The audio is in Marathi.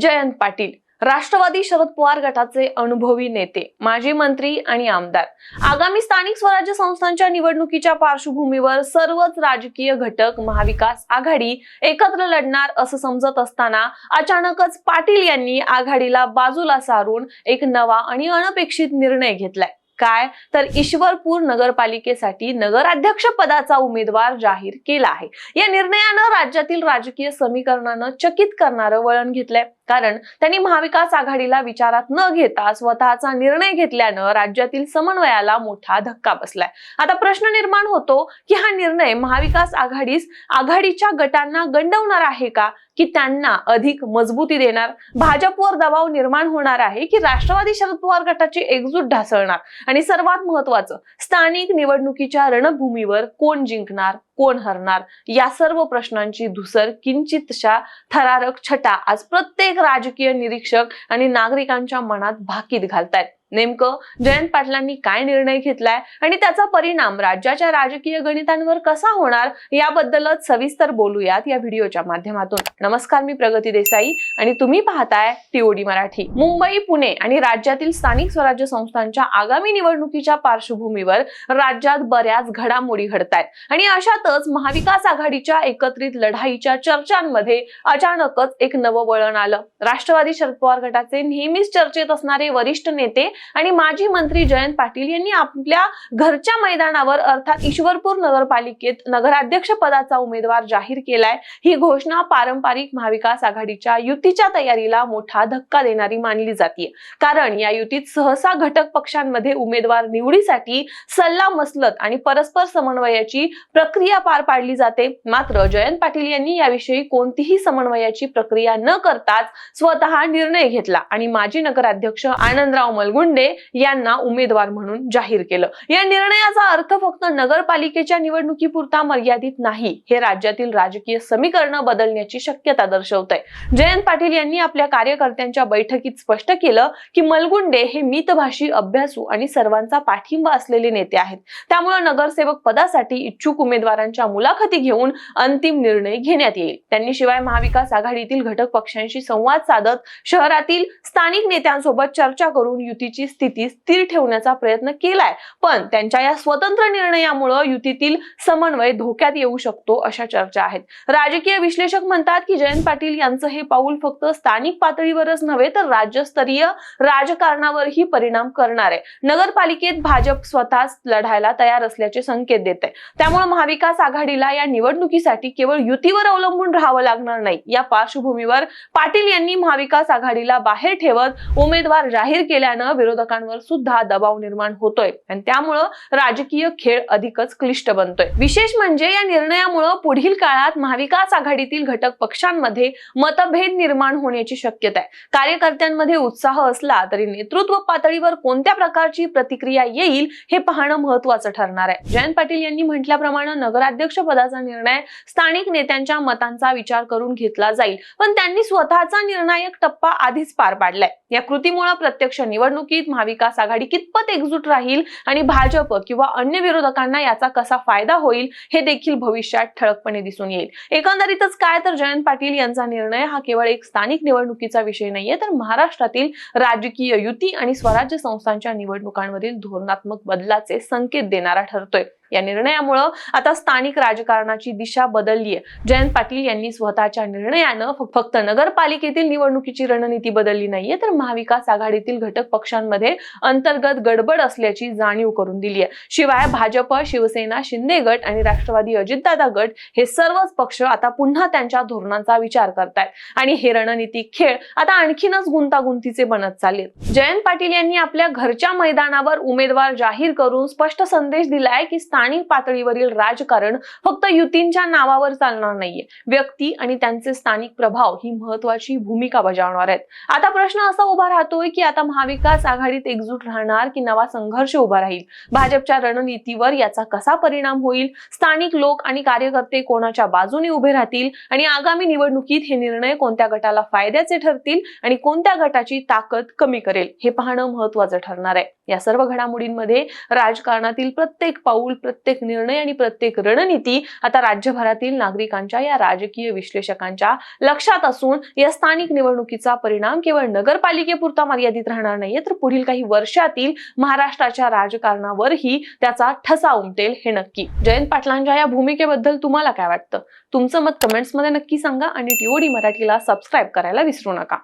जयंत पाटील राष्ट्रवादी शरद पवार गटाचे अनुभवी नेते माजी मंत्री आणि आमदार. आगामी स्थानिक स्वराज्य संस्थांच्या निवडणुकीच्या पार्श्वभूमीवर सर्वच राजकीय घटक महाविकास आघाडी एकत्र लढणार असं समजत असताना अचानकच पाटील यांनी आघाडीला बाजूला सारून एक नवा आणि अनपेक्षित निर्णय घेतलाय. काय? तर ईश्वरपूर नगरपालिकेसाठी नगराध्यक्ष पदाचा उमेदवार जाहीर केला आहे. या निर्णयानं राज्यातील राजकीय समीकरणानं चकित करणारं वळण घेतलंय. कारण त्यांनी महाविकास आघाडीला विचारात न घेता स्वतःचा निर्णय घेतल्यानं राज्यातील समन्वयाला मोठा धक्का बसलाय. आता प्रश्न निर्माण होतो की हा निर्णय महाविकास आघाडीस आघाडीच्या गटांना गंडवणार आहे का? की त्यांना अधिक मजबूती देणार? भाजपवर दबाव निर्माण होणार आहे की राष्ट्रवादी शरद पवार गटाची एकजूट ढासळणार? आणि सर्वात महत्वाचं स्थानिक निवडणुकीच्या रणभूमीवर कोण जिंकणार? कोण हरणार? या सर्व प्रश्नांची धुसर किंचितशा थरारक छटा आज प्रत्येक राजकीय निरीक्षक आणि नागरिकांच्या मनात भाकीत घालतायत. नेमकं जयंत पाटलांनी काय निर्णय घेतलाय आणि त्याचा परिणाम राज्याच्या राजकीय गणितांवर कसा होणार याबद्दलच सविस्तर बोलूयात या व्हिडिओच्या माध्यमातून. नमस्कार मी प्रगती देसाई आणि तुम्ही पाहताय टीओडी मराठी. मुंबई पुणे आणि राज्यातील स्थानिक स्वराज्य संस्थांच्या आगामी निवडणुकीच्या पार्श्वभूमीवर राज्यात बऱ्याच घडामोडी घडतायत. आणि अशातच महाविकास आघाडीच्या एकत्रित लढाईच्या चर्चांमध्ये अचानकच एक नवं वळण आलं. राष्ट्रवादी शरद पवार गटाचे नेहमीच चर्चेत असणारे वरिष्ठ नेते आणि माजी मंत्री जयंत पाटील यांनी आपल्या घरच्या मैदानावर अर्थात ईश्वरपूर नगरपालिकेत नगराध्यक्ष पदाचा उमेदवार जाहीर केलाय. ही घोषणा पारंपरिक महाविकास आघाडीच्या युतीच्या तयारीला मोठा धक्का देणारी मानली जाते कारण या युतीत सहसा घटक पक्षांमध्ये उमेदवार निवडीसाठी सल्ला मसलत आणि परस्पर समन्वयाची प्रक्रिया पार पाडली जाते. मात्र जयंत पाटील यांनी याविषयी कोणतीही समन्वयाची प्रक्रिया न करताच स्वतः निर्णय घेतला आणि माजी नगराध्यक्ष आनंदराव मलगुंड यांना उमेदवार म्हणून जाहीर केलं. या निर्णयाचा अर्थ फक्त नगरपालिकेच्या निवडणुकीपुरता मर्यादित नाही हे राज्यातील राजकीय समीकरण बदलण्याची शक्यता दर्शवत आहे जयंत पाटील यांनी आपल्या कार्यकर्त्यांच्या बैठकीत स्पष्ट केलं की मलगुंडे हे मितभाषी अभ्यासू आणि सर्वांचा पाठिंबा असलेले नेते आहेत. त्यामुळे नगरसेवक पदासाठी इच्छुक उमेदवारांच्या मुलाखती घेऊन अंतिम निर्णय घेण्यात येईल. त्यांनी शिवाय महाविकास आघाडीतील घटक पक्षांशी संवाद साधत शहरातील स्थानिक नेत्यांसोबत चर्चा करून युतीची स्थिती स्थिर ठेवण्याचा प्रयत्न केलाय. पण त्यांच्या या स्वतंत्र निर्णयामुळे युतीतील समन्वय धोक्यात येऊ शकतो अशा चर्चा आहेत. राजकीय विश्लेषक म्हणतात की जयंत पाटील यांचं हे पाऊल फक्त स्थानिक पातळीवरच नव्हे तर राज्यस्तरीय राजकारणावरही परिणाम करणार आहे. नगरपालिकेत भाजप स्वतःच लढायला तयार असल्याचे संकेत देत आहे त्यामुळे महाविकास आघाडीला या निवडणुकीसाठी केवळ युतीवर अवलंबून राहावं लागणार नाही. या पार्श्वभूमीवर पाटील यांनी महाविकास आघाडीला बाहेर ठेवत उमेदवार जाहीर केल्यानं विरोधकांवर सुद्धा दबाव निर्माण होतोय. आणि त्यामुळं राजकीय खेळ अधिकच क्लिष्ट बनतोय. विशेष म्हणजे या निर्णयामुळं पुढील काळात महाविकास आघाडीतील घटक पक्षांमध्ये मतभेद निर्माण होण्याची शक्यता आहे. कार्यकर्त्यांमध्ये उत्साह असला तरी नेतृत्व पातळीवर कोणत्या प्रकारची प्रतिक्रिया येईल हे पाहणं महत्वाचं ठरणार आहे. जयंत पाटील यांनी म्हटल्याप्रमाणे नगराध्यक्ष पदाचा निर्णय स्थानिक नेत्यांच्या मतांचा विचार करून घेतला जाईल. पण त्यांनी स्वतःचा निर्णायक टप्पा आधीच पार पाडलाय. या कृतीमुळे प्रत्यक्ष निवडणुकीत महाविकास आघाडी कितपत एकजूट राहील आणि भाजप किंवा अन्य विरोधकांना याचा कसा फायदा होईल हे देखील भविष्यात ठळकपणे दिसून येईल. एकंदरीतच काय तर जयंत पाटील यांचा निर्णय हा केवळ एक स्थानिक निवडणुकीचा विषय नाहीये तर महाराष्ट्रातील राजकीय युती आणि स्वराज्य संस्थांच्या निवडणुकांवरील धोरणात्मक बदलाचे संकेत देणारा ठरतोय. या निर्णयामुळं आता स्थानिक राजकारणाची दिशा बदलली आहे जयंत पाटील यांनी स्वतःच्या निर्णयानं फक्त नगरपालिकेतील निवडणुकीची रणनीती बदलली नाहीये तर महाविकास आघाडीतील घटक पक्षांमध्ये अंतर्गत गडबड असल्याची जाणीव करून दिली आहे शिवाय भाजप शिवसेना शिंदे गट आणि राष्ट्रवादी अजितदादा गट हे सर्वच पक्ष आता पुन्हा त्यांच्या धोरणांचा विचार करतायत. आणि हे रणनीती खेळ आता आणखीनच गुंतागुंतीचे बनत चालले जयंत पाटील यांनी आपल्या घरच्या मैदानावर उमेदवार जाहीर करून स्पष्ट संदेश दिलाय की स्थानिक पातळीवरील राजकारण फक्त युतींच्या नावावर चालणार नाहीये. व्यक्ती आणि त्यांचे स्थानिक प्रभाव ही महत्वाची भूमिका बजावणार आहेत. आता प्रश्न असा उभा राहतोय की आता महाविकास आघाडीत एकजूट राहणार की नवा संघर्ष उभा राहील? भाजपच्या रणनीतीवर याचा कसा परिणाम होईल? स्थानिक लोक आणि कार्यकर्ते कोणाच्या बाजूने उभे राहतील? आणि आगामी निवडणुकीत हे निर्णय कोणत्या गटाला फायद्याचे ठरतील? आणि कोणत्या गटाची ताकद कमी करेल? हे पाहणं महत्वाचं ठरणार आहे. या सर्व घडामोडींमध्ये राजकारणातील प्रत्येक पाऊल प्रत्येक निर्णय आणि प्रत्येक रणनीती आता राज्यभरातील नागरिकांच्या या राजकीय विश्लेषकांच्या लक्षात असून या स्थानिक निवडणुकीचा परिणाम केवळ नगरपालिकेपुरता मर्यादित राहणार नाहीये तर पुढील काही वर्षातील महाराष्ट्राच्या राजकारणावरही त्याचा ठसा उमटेल हे नक्की. जयंत पाटलांच्या या भूमिकेबद्दल तुम्हाला काय वाटतं? तुमचं मत कमेंट्समध्ये नक्की सांगा आणि टीओडी मराठीला सबस्क्राईब करायला विसरू नका.